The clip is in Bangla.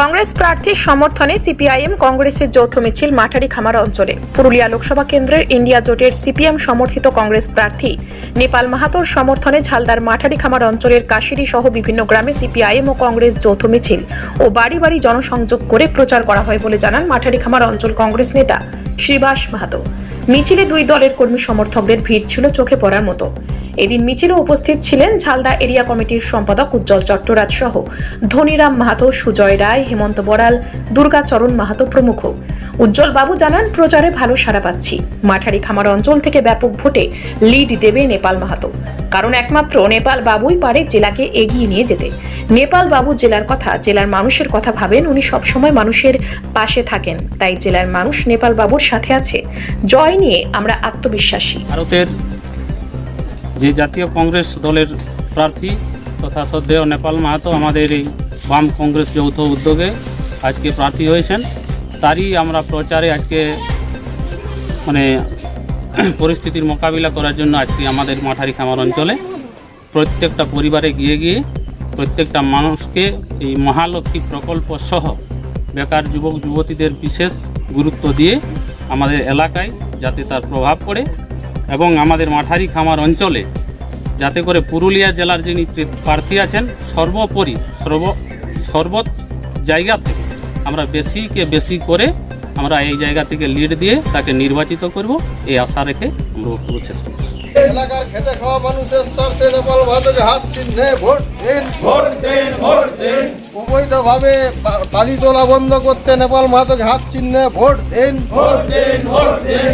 কংগ্রেস প্রার্থীর সমর্থনে সিপিআইএম কংগ্রেসের যৌথ মিছিল মাঠারি খামারা অঞ্চলে। পুরুলিয়া লোকসভা কেন্দ্রের ইন্ডিয়া জোটের সিপিএম সমর্থিত কংগ্রেস প্রার্থী নেপাল মাহাতোর সমর্থনে ঝালদার মাঠারি খামার অঞ্চলের কাশিরি সহ বিভিন্ন গ্রামে সিপিআইএম ও কংগ্রেস যৌথ মিছিল ও বাড়ি বাড়ি জনসংযোগ করে প্রচার করা হয় বলে জানান মাঠারি খামার অঞ্চল কংগ্রেস নেতা শ্রীবাস মাহাতো। মিছিলে দুই দলের কর্মী সমর্থকদের ভিড় ছিল চোখে পড়ার মতো। এদিন মিছিলে উপস্থিত ছিলেন ঝালদা এরিয়া কমিটির সম্পাদক উজ্জ্বল চট্টরাজ সহ। ধনীরাম মাহাতো, সুজয় রায়, হেমন্ত বড়াল দুর্গাচরণ মাহাতো প্রমুখ। উজ্জ্বল বাবু জানান, প্রচারে ভালো সাড়া পাচ্ছি। মাঠারি খামার অঞ্চল থেকে ব্যাপক ভোটে লিড দেবে নেপাল মাহাতো। কারণ একমাত্র নেপাল বাবুই পারে জেলাকে এগিয়ে নিয়ে যেতে। নেপাল বাবু জেলার কথা, জেলার মানুষের কথা ভাবেন, উনি সবসময় মানুষের পাশে থাকেন। তাই জেলার মানুষ নেপাল বাবুর সাথে আছে। জয় নিয়ে আমরা আত্মবিশ্বাসী। ভারতের যে জাতীয় কংগ্রেস দলের প্রার্থী তথা শ্রদ্ধেয় নেপাল মাহাতো আমাদের এই বাম কংগ্রেস যৌথ উদ্যোগে আজকে প্রার্থী হয়েছেন। তারই আমরা প্রচারে আজকে মানে পরিস্থিতির মোকাবিলা করার জন্য আজকে আমাদের মাঠারি খামার অঞ্চলে প্রত্যেকটা পরিবারে গিয়ে গিয়ে প্রত্যেকটা মানুষকে এই মহালক্ষ্মী প্রকল্প সহ বেকার যুবক, যুবতীদের বিশেষ গুরুত্ব দিয়ে আমাদের এলাকায় যাতে তার প্রভাব পড়ে এবং আমাদের মাঠারি খামার অঞ্চলে যাতে করে পুরুলিয়া জেলার যিনি প্রার্থী আছেন সর্বোপরি সর্ব সর্বত জায়গা থেকে আমরা বেশিকে বেশি করে আমরা এই জায়গা থেকে লিড দিয়ে তাকে নির্বাচিত করব এই আশা রেখে আমরা বক্তব্য শেষ করছি এলাকার খেটে খাওয়া মানুষের স্বার্থে নেপাল ভারতকে হাত চিহ্নে ভোট দিন। ভোট দিন ভোট দিন। অবৈধভাবে তোলা বন্ধ করতে নেপাল মাহাতকে হাত চিহ্নে ভোট দিন। ভোট দিন ভোট দিন।